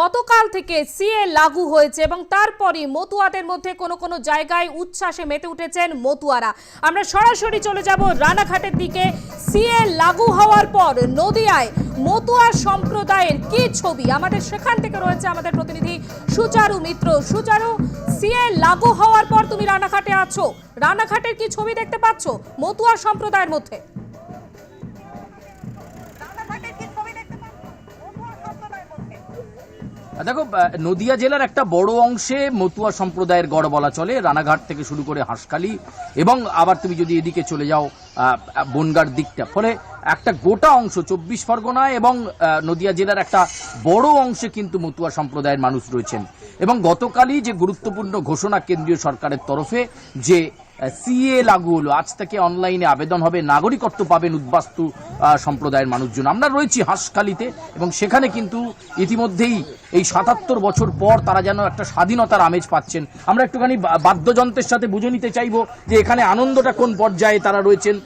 গতকাল থেকে সিএ লাগু হয়েছে এবং তারপরই মতুয়াদের মধ্যে কোনো কোনো জায়গায় উচ্ছ্বাসে মেতে উঠেছেন মতুয়ারা। আমরা সরাসরি চলে যাব রানাঘাটের দিকে। সিএ লাগু হওয়ার পর নদিয়ায় মতুয়া সম্প্রদায়ের কি ছবি? আমাদের সেখান থেকে রয়েছে আমাদের প্রতিনিধি সুচারু মিত্র। সুচারু, সিএ লাগু হওয়ার পর তুমি রানাঘাটে আছো। রানাঘাটের কি ছবি দেখতে পাচ্ছ মতুয়া সম্প্রদায়ের মধ্যে? দেখো নদিয়া জেলার একটা বড় অংশে মতুয়া সম্প্রদায়ের গড় বলা চলে, রানাঘাট থেকে শুরু করে হাঁসখালি, এবং আবার তুমি যদি এদিকে চলে যাও বনগার দিকটা। ফলে একটা গোটা অংশ, চব্বিশ পরগনা এবং নদিয়া জেলার একটা বড় অংশে কিন্তু মতুয়া সম্প্রদায়ের মানুষ রয়েছেন। এবং গতকালই যে গুরুত্বপূর্ণ ঘোষণা কেন্দ্রীয় সরকারের তরফে যে সিএ লাগু হলো। আজ থেকে অনলাইনে আবেদন হবে। নাগরিকত্ব পাবেন উদ্বাস্তু সম্প্রদায়ের মানুষজন। আমরা রয়েছি হাঁসখালিতে এবং সেখানে কিন্তু ইতিমধ্যেই এই সাতাত্তর বছর পর তারা যেন একটা স্বাধীনতার আমেজ পাচ্ছেন। আমরা একটুখানি বাদ্যযন্ত্রের সাথে বুঝে নিতে চাইব যে এখানে আনন্দটা কোন পর্যায়ে তারা রয়েছেন।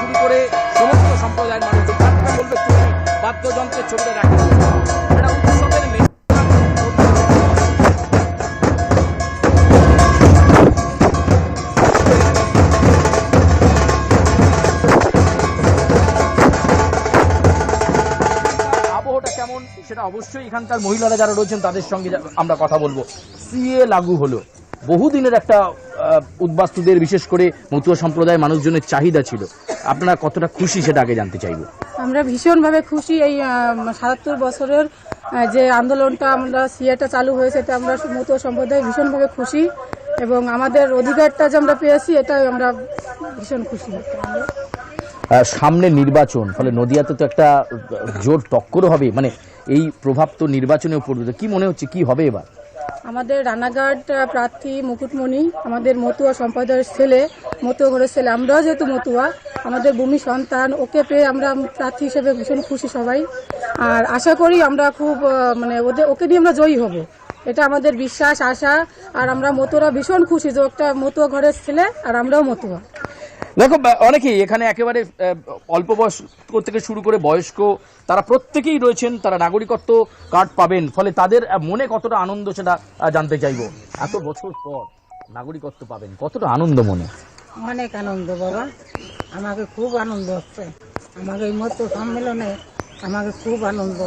শুরু করে সমস্ত সম্প্রদায়ের ছবিটা অবশ্যই এখানকার মহিলারা যারা রয়েছেন, তাদের সঙ্গে আমরা কথা বলব। সিএ লাগু হলো। বহুদিনের একটা উদ্বাস্তুদের, বিশেষ করে মতুয়া সম্প্রদায়ের মানুষজনের চাহিদা ছিল। আপনারা কতটা খুশি সেটা আগে জানতে চাইব। আমরা ভীষণভাবে খুশি এই সাতাত্তর বছরের যে আন্দোলনটা আমরা, সিএটা চালু হয়েছে, এটা আমরা মতো সম্প্রদায় ভীষণভাবে খুশি। এবং আমাদের অধিকারটা যে আমরা পেয়েছি, এটাই আমরা ভীষণ খুশি। সামনে নির্বাচন, ফলে নদিয়াতে তো একটা জোর টক্করও হবে মানে এই প্রভাব তো নির্বাচনেও পড়বে কি মনে হচ্ছে, কি হবে এবার? আমাদের রানাঘাট প্রার্থী মুকুটমণি, আমাদের মতুয়া সম্প্রদায়ের ছেলে, মতুয়া ঘরের ছেলে, আমরাও যেহেতু মতুয়া, আমাদের ভূমি সন্তান, ওকে পেয়ে আমরা প্রার্থী হিসেবে ভীষণ খুশি সবাই। আর আশা করি আমরা খুব মানে ওদের, ওকে নিয়ে আমরা জয়ী হব। এটা আমাদের বিশ্বাস, আশা, আর আমরা মতুয়ারা ভীষণ খুশি যে একটা মতুয়া ঘরের ছেলে, আর আমরাও মতুয়া। দেখো অনেকেই এখানে একেবারে অল্প বয়স থেকে শুরু করে বয়স্ক, তারা প্রত্যেকেই রয়েছেন, তারা নাগরিকত্ব কার্ড পাবেন। ফলে তাদের মনে কতটা আনন্দ সেটা জানতে চাইব। এত বছর পর নাগরিকত্ব পাবেন, কতটা আনন্দ মনে? অনেক আনন্দ, বাবা। আমাকে খুব আনন্দ হচ্ছে। আমাকে এই মতো সম্মেলনে আমাকে খুব আনন্দ।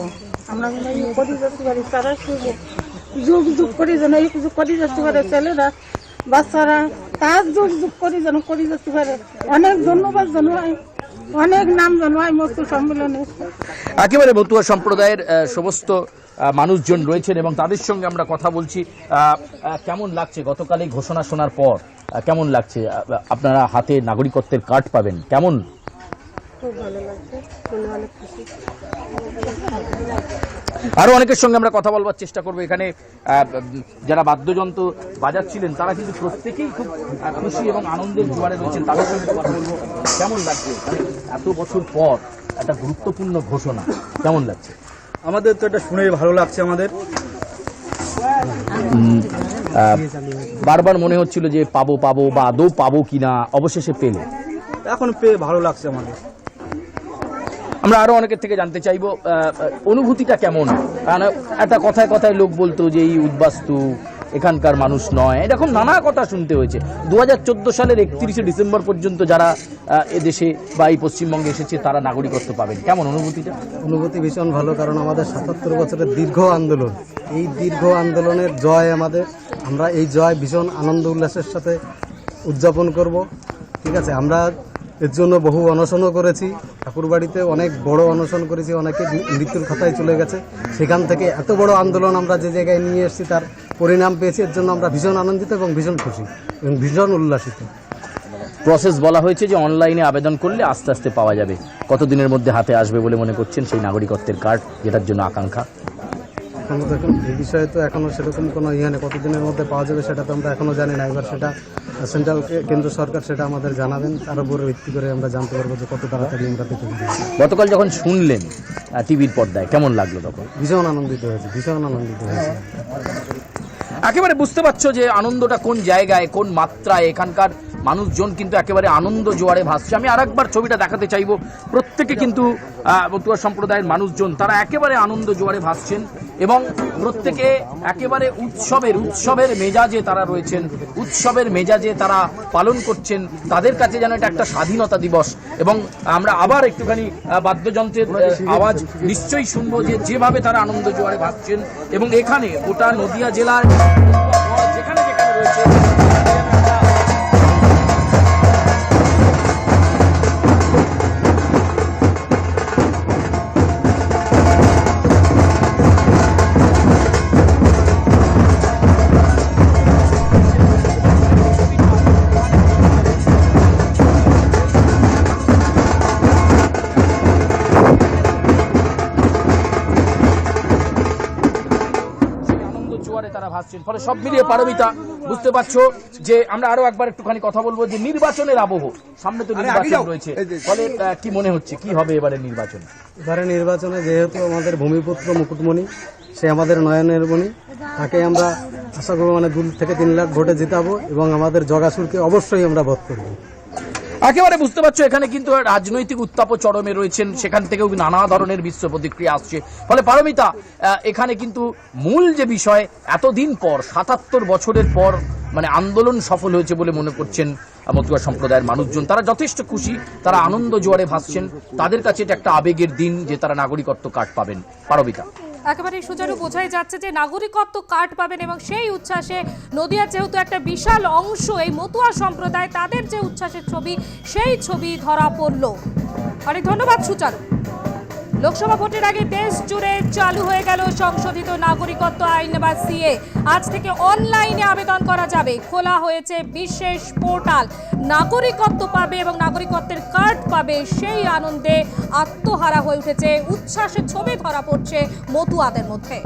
আমরা এই করি করি যেন এই যুগ করি পারে ছেলেরা বাচ্চারা তার যুগ যুগ করি যেন করি যেতে পারে। অনেক ধন্যবাদ জানাই। অনেক নাম জানাই মস্তু সম্মেলনে। একেবারে মতুয়া সম্প্রদায়ের সমস্ত মানুষজন রয়েছেন এবং তাদের সঙ্গে আমরা কথা বলছি। কেমন লাগছে? গতকাল ঘোষণা শোনার পর কেমন লাগছে? আপনারা হাতে নাগরিকত্বের কার্ড পাবেন। কেমন? খুব ভালো লাগছে। খুব ভালো খুশি। আরও অনেকের সঙ্গে আমরা কথা বলবার চেষ্টা করব। এখানে যারা বাদ্যযন্ত্র বাজাচ্ছিলেন তারা কিন্তু প্রত্যেকেই খুব খুশি এবং আনন্দের জোয়ারে রয়েছেন। তাদের সঙ্গে কথা বলব। কেমন লাগছে? মানে এত বছর পর একটা গুরুত্বপূর্ণ ঘোষণা। কেমন লাগছে? আমাদের তো এটা শুনেই ভালো লাগছে আমাদের। বারবার মনে হচ্ছিল যে পাবো পাবো বা আদৌ পাবো কিনা অবশেষে পেলে। এখন পেয়ে ভালো লাগছে আমাদের। আমরা আরও অনেকের থেকে জানতে চাইব অনুভূতিটা কেমন? কারণ একটা কথায় কথায় লোক বলতো যে এই উদ্বাস্তু এখানকার মানুষ নয়। এরকম নানা কথা শুনতে হয়েছে। দু হাজার চোদ্দ সালের একত্রিশে ডিসেম্বর পর্যন্ত যারা এদেশে বা এই পশ্চিমবঙ্গে এসেছে, তারা নাগরিকত্ব পাবেন। কেমন অনুভূতিটা? অনুভূতি ভীষণ ভালো, কারণ আমাদের সাতাত্তর বছরের দীর্ঘ আন্দোলন। এই দীর্ঘ আন্দোলনের জয় আমাদের, আমরা এই জয় ভীষণ আনন্দ উল্লাসের সাথে উদযাপন করব। ঠিক আছে, আমরা এর জন্য বহু অনশনও করেছি। ঠাকুরবাড়িতে অনেক বড় অনশন করেছি, অনেকে মৃত্যুর খাতায় চলে গেছে। সেখান থেকে এত বড় আন্দোলন আমরা যে জায়গায় নিয়ে এসেছি তার পরিণাম পেয়েছি, এর জন্য আমরা ভীষণ আনন্দিত এবং ভীষণ খুশি এবং ভীষণ উল্লাসিত। প্রসেস বলা হয়েছে যে অনলাইনে আবেদন করলে আস্তে আস্তে পাওয়া যাবে। কতদিনের মধ্যে হাতে আসবে বলে মনে করছেন সেই নাগরিকত্বের কার্ড যেটার জন্য আকাঙ্ক্ষা? এখনও দেখুন এই বিষয়ে তো এখনও সেরকম কোনো ইয়ে নেই। কতদিনের মধ্যে পাওয়া যাবে সেটা তো আমরা এখনও জানি না। এবার সেটা সেন্ট্রাল কেন্দ্র সরকার সেটা আমাদের জানাবেন। তার উপরে ভিত্তি করে আমরা জানতে পারব যে কত তাড়াতাড়ি আমরা পেতে পারি। গতকাল যখন শুনলেন টিভির পর্দায় কেমন লাগল তখন? ভীষণ আনন্দিত হয়েছে ভীষণ আনন্দিত হয়েছে। একেবারে বুঝতে পারছ যে আনন্দটা কোন জায়গায় কোন মাত্রায় এখানকার মানুষজন কিন্তু একেবারে আনন্দ জোয়ারে ভাসছে। আমি আরেকবার ছবিটা দেখাতে চাইব। প্রত্যেকে কিন্তু মতুয়া সম্প্রদায়ের মানুষজন, তারা একেবারে আনন্দ জোয়ারে ভাসছেন এবং প্রত্যেকে একেবারে উৎসবের উৎসবের মেজাজে তারা রয়েছেন, উৎসবের মেজাজে তারা পালন করছেন। তাদের কাছে যেন এটা একটা স্বাধীনতা দিবস। এবং আমরা আবার একটুখানি বাদ্যযন্ত্রের আওয়াজ নিশ্চয়ই শুনব যে যেভাবে তারা আনন্দ জোয়ারে ভাসছেন। এবং এখানে গোটা নদিয়া জেলার, যেখানে যেখানে রয়েছে তারা ভাসছেন। ফলে সব মিলিয়ে পারমিতা বুঝতে পারছ যে আমরা আরও একবার একটুখানি কথা বলব যে নির্বাচনের আবহ। সামনে তো নির্বাচন রয়েছে। ফলে কি মনে হচ্ছে? কি হবে এবারে নির্বাচন? এবারে নির্বাচনে যেহেতু আমাদের ভূমিপুত্র মুকুটমণি সে আমাদের নয়নের মণি তাকে আমরা আশা করব মানে দু থেকে তিন লাখ ভোটে জিতাবো এবং আমাদের জগাসুরকে অবশ্যই আমরা ভোট করব। একেবারে বুঝতে পারছ, এখানে কিন্তু রাজনৈতিক উত্তাপ চরমে রয়েছেন, সেখান থেকেও নানা ধরনের বিশ্ব প্রতিক্রিয়া আসছে। ফলে পারমিতা এখানে কিন্তু মূল যে বিষয়, এতদিন পর, সাতাত্তর বছরের পর মানে আন্দোলন সফল হয়েছে বলে মনে করছেন মতুয়া সম্প্রদায়ের মানুষজন। তারা যথেষ্ট খুশি, তারা আনন্দ জোয়ারে ভাসছেন, তাদের কাছে এটা একটা আবেগের দিন যে তারা নাগরিকত্ব কার্ড পাবেন। পারমিতা। একেবারে সুচারু বোঝাই যাচ্ছে যে নাগরিকত্ব কার্ড পাবেন এবং সেই উচ্ছ্বাসে নদিয়ার যেহেতু একটা বিশাল অংশ, এই মতুয়া সম্প্রদায়, তাদের যে উচ্ছ্বাসের ছবি, সেই ছবি ধরা পড়ল। অনেক ধন্যবাদ সুচারু। লোকসভা ভোটের আগে দেশ জুড়ে চালু হয়ে গেল সংশোধিত নাগরিকত্ব আইন বা সিএ। আজ থেকে অনলাইনে আবেদন করা যাবে। খোলা হয়েছে বিশেষ পোর্টাল। নাগরিকত্ব পাবে এবং নাগরিকত্বের কার্ড পাবে সেই আনন্দে আত্মহারা হয়ে উঠেছে। উচ্ছ্বাসের ছবি ধরা পড়ছে মতুয়াদের মধ্যে।